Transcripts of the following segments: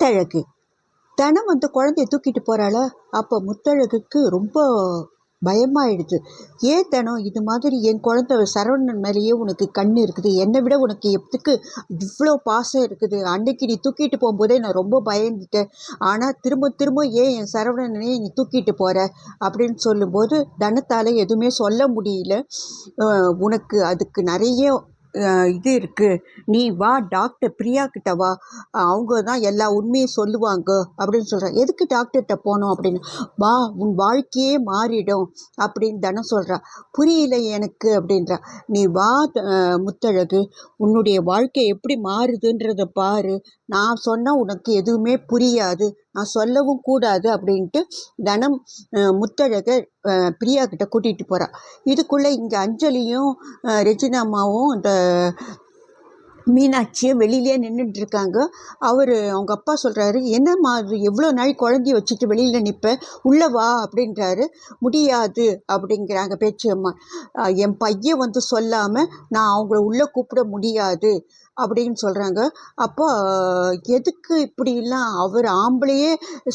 முத்தழகு. தினம் அந்த குழந்தைய தூக்கிட்டு போகிறாளா அப்போ முத்தழகுக்கு ரொம்ப பயமாயிடுது. ஏன் தினம் இது மாதிரி என் குழந்தை சரவணன் மேலேயே உனக்கு கண் இருக்குது? என்னை விட உனக்கு எத்துக்கு இவ்வளோ பாசம் இருக்குது? அன்னைக்கு நீ தூக்கிட்டு போகும்போதே நான் ரொம்ப பயந்துட்டேன். ஆனால் திரும்ப திரும்ப ஏன் என் சரவணனே நீ தூக்கிட்டு போகிற அப்படின்னு சொல்லும்போது தனத்தால் எதுவுமே சொல்ல முடியல. உனக்கு அதுக்கு நிறைய இது இருக்குது நீ வா டாக்டர் பிரியா கிட்ட வா. அவங்க தான் எல்லா உண்மையும் சொல்லுவாங்க அப்படின்னு சொல்கிறேன் எதுக்கு டாக்டர்கிட்ட போனோம் அப்படின்னு? வா உன் வாழ்க்கையே மாறிடும் அப்படின்னு தானே சொல்கிறா புரியல எனக்கு அப்படின்றா. நீ வா முத்தழகு. உன்னுடைய வாழ்க்கை எப்படி மாறுதுன்றதை பாரு. நான் சொன்னால் உனக்கு எதுவுமே புரியாது. நான் சொல்லவும் கூடாது அப்படின்ட்டு தனம் முத்தழகர் முத்தழகை பிரியா கிட்ட கூட்டிகிட்டு போகிறாள் இதுக்குள்ளே இங்கே அஞ்சலியும் ரெஜினாமாவும் அம்மாவும் இந்த மீனாட்சியும் வெளியிலே நின்றுட்டு இருக்காங்க. அவர் அவங்க அப்பா சொல்கிறாரு என்னம்மா அது எவ்வளோ நாள் குழந்தைய வச்சுட்டு வெளியில் நிற்பேன் உள்ளே வா அப்படின்றாரு. முடியாது அப்படிங்கிறாங்க பேச்சியம்மா. அம்மா என் பையன் வந்து சொல்லாமல் நான் அவங்கள உள்ளே கூப்பிட முடியாது. அப்படின்னு சொல்கிறாங்க அப்போ எதுக்கு இப்படிலாம் அவர் ஆம்பளையே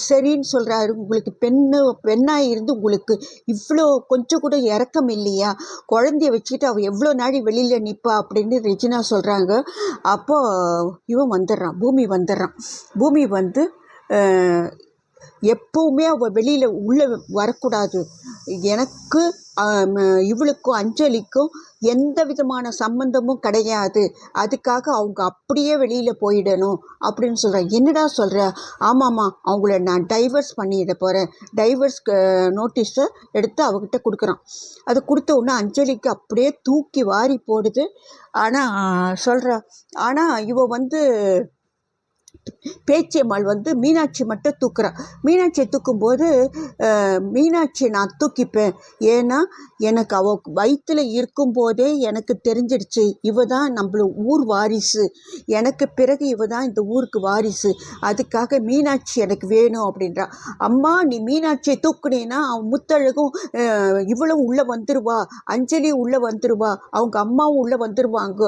சரின்னு சொல்கிறாரு உங்களுக்கு பெண்ணு பெண்ணாக இருந்து உங்களுக்கு இவ்வளோ கொஞ்சம் கூட இறக்கம் இல்லையா? குழந்தைய வச்சுக்கிட்டு அவள் எவ்வளோ நாடி வெளியில் நிற்பா அப்படின்னு ரெஜினா சொல்கிறாங்க அப்போது இவன் வந்துடுறான். பூமி வந்துடுறான். பூமி வந்து எப்போவுமே அவள் வெளியில் உள்ளே வரக்கூடாது. எனக்கு இவளுக்கும் அஞ்சலிக்கும் எந்த விதமான சம்பந்தமும் கிடையாது. அதுக்காக அவங்க அப்படியே வெளியில் போயிடணும் அப்படின்னு சொல்கிறேன் என்னடா சொல்கிற ஆமாம்மா அவங்கள நான் டைவர்ஸ் பண்ணிட போகிறேன் டைவர்ஸ் நோட்டீஸை எடுத்து அவகிட்ட கொடுக்குறான். அதை கொடுத்த உடனே அஞ்சலிக்கு அப்படியே தூக்கி வாரி போடுது. ஆனால் சொல்கிற ஆனால் இவ வந்து பேச்சியம்மாள் வந்து மீனாட்சி மட்டும் தூக்குறான் மீனாட்சியை தூக்கும்போது அஹ், மீனாட்சியை நான் தூக்கிப்பேன். ஏன்னா எனக்கு அவ வயிற்றில் இருக்கும்போதே எனக்கு தெரிஞ்சிடுச்சு இவ தான் நம்மள ஊர் வாரிசு. எனக்கு பிறகு இவ தான் இந்த ஊருக்கு வாரிசு. அதுக்காக மீனாட்சி எனக்கு வேணும் அப்படின்றா. அம்மா நீ மீனாட்சியை தூக்குனீன்னா அவன் முத்தழகும் இவ்வளவு உள்ளே வந்துருவா. அஞ்சலி உள்ளே வந்துருவா. அவங்க அம்மாவும் உள்ளே வந்துடுவாங்க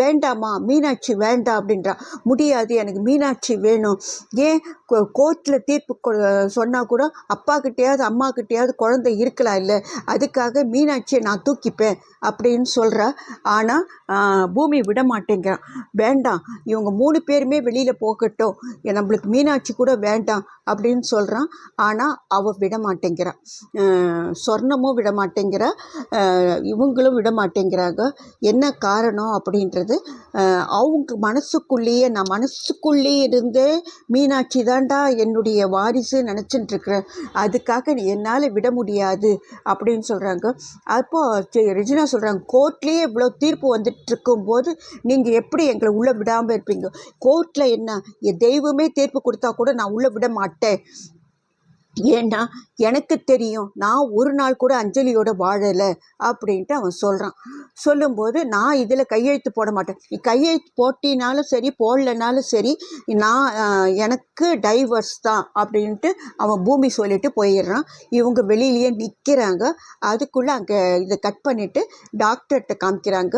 வேண்டாம்மா மீனாட்சி வேண்டாம் அப்படின்றா. முடியாது எனக்கு மீனாட்சி வேணும். ஏன் கோர்ட்டில் தீர்ப்பு சொன்னால் கூட அப்பா கிட்டேயாவது அம்மா கிட்டேயாவது குழந்தை இருக்கலாம் இல்லை? அதுக்காக மீனாட்சியை நான் தூக்கிப்பேன் அப்படின்னு சொல்கிறா ஆனால் பூமி விட மாட்டேங்கிறான். வேண்டாம் இவங்க மூணு பேருமே வெளியில் போகட்டும். நம்மளுக்கு மீனாட்சி கூட வேண்டாம் அப்படின்னு சொல்கிறான் ஆனால் அவள் விட மாட்டேங்கிறான் சொர்ணமும் விட மாட்டேங்கிறா. இவங்களும் விட மாட்டேங்கிறாங்க. என்ன காரணம் அப்படின்றது அவங்க மனசுக்குள்ளேயே நான் மனசுக்குள்ளேயே இருந்தே மீனாட்சி தான்டா என்னுடைய வாரிசு நினச்சிட்டுருக்குறேன் அதுக்காக என்னால் விட முடியாது அப்படின்னு சொல்கிறாங்க அப்போது ரிஜினா ரெஜினா சொல்கிறாங்க கோர்ட்லேயே இவ்வளோ தீர்ப்பு வந்துட்டுருக்கும் போது நீங்கள் எப்படி எங்களை உள்ளே விடாமல் இருப்பீங்க? கோர்ட்டில் என்ன? என் தெய்வமே தீர்ப்பு கொடுத்தா கூட நான் உள்ளே விட மாட்டேன். ஏன்னா எனக்கு தெரியும். நான் ஒரு நாள் கூட அஞ்சலியோட வாழலை அப்படின்ட்டு அவன் சொல்கிறான் சொல்லும்போது நான் இதில் கையெழுத்து போட மாட்டேன். நீ கையெழுத்து போட்டினாலும் சரி போடலனாலும் சரி நான் எனக்கு டைவர்ஸ் தான் அப்படின்ட்டு அவன் பூமி சொல்லிட்டு போயிடுறான். இவங்க வெளியிலேயே நிற்கிறாங்க அதுக்குள்ளே அங்கே இதை கட் பண்ணிவிட்டு டாக்டர்கிட்ட காமிக்கிறாங்க.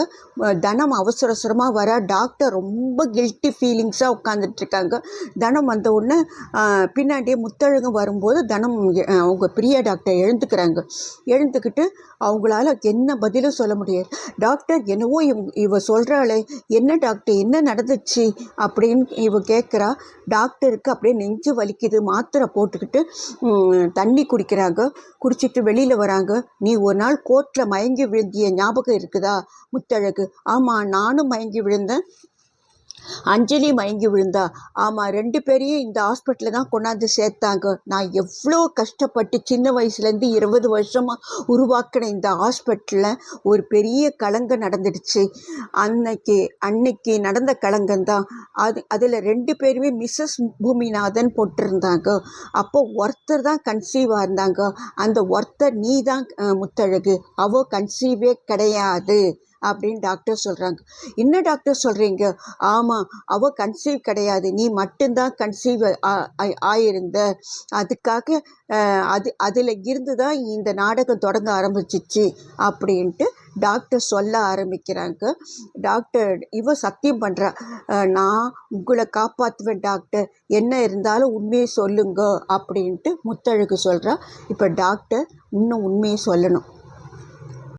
தனம் அவசர அவசரமாக வர. டாக்டர் ரொம்ப கில்ட்டி ஃபீலிங்ஸாக உட்காந்துட்ருக்காங்க தனம் வந்த உடனே பின்னாடியே முத்தழகும் வரும்போது தனம் அவங்க பிரியா டாக்டர் எழுந்துக்கிறாங்க. எழுந்துக்கிட்டு அவங்களால என்ன பதிலும் சொல்ல முடியாது. டாக்டர் என்னவோ இவ இவ சொல்கிறாளே என்ன டாக்டர் என்ன நடந்துச்சு? அப்படின்னு இவ கேட்குறா. டாக்டருக்கு அப்படியே நெஞ்சு வலிக்குது. மாத்திரை போட்டுக்கிட்டு தண்ணி குடிக்கிறாங்க. குடிச்சிட்டு வெளியில் வராங்க. நீ ஒரு நாள் கோர்ட்டில் மயங்கி விழுந்திய ஞாபகம் இருக்குதா முத்தழகு? ஆமாம் நானும் மயங்கி விழுந்தேன். அஞ்சலி மயங்கி விழுந்தா. ஆமாம் ரெண்டு பேரையும் இந்த ஹாஸ்பிட்டலில் தான் கொண்டாந்து சேர்த்தாங்க. நான் எவ்வளோ கஷ்டப்பட்டு சின்ன வயசுலேருந்து இருபது வருஷமாக உருவாக்கின இந்த ஹாஸ்பிட்டலில் ஒரு பெரிய கலங்கம் நடந்துடுச்சு. அன்னைக்கு அன்னைக்கு நடந்த கலங்கம்தான் அது அதில் ரெண்டு பேருமே மிஸ்ஸஸ் பூமிநாதன் போட்டிருந்தாங்க. அப்போ ஒருத்தர் தான் கன்சீவாக இருந்தாங்க. அந்த ஒருத்தர் நீ தான் முத்தழகு. அவ கன்சீவே கிடையாது. அப்படின்னு டாக்டர் சொல்கிறாங்க என்ன டாக்டர் சொல்கிறீங்க ஆமாம் அவ கன்சீவ் கிடையாது. நீ மட்டும்தான் கன்சீவ் ஆயிருந்த. அதுக்காக அது அதில் இருந்து தான் இந்த நாடகம் தொடங்க ஆரம்பிச்சிச்சு அப்படின்ட்டு டாக்டர் சொல்ல ஆரம்பிக்கிறாங்க. டாக்டர் இவ சத்தியம் பண்ணுறா நான் உங்களை காப்பாற்றுவேன் டாக்டர் என்ன இருந்தாலும் உண்மையை சொல்லுங்க அப்படின்ட்டு முத்தழகு சொல்கிறா இப்போ டாக்டர் இன்னும் உண்மையை சொல்லணும்.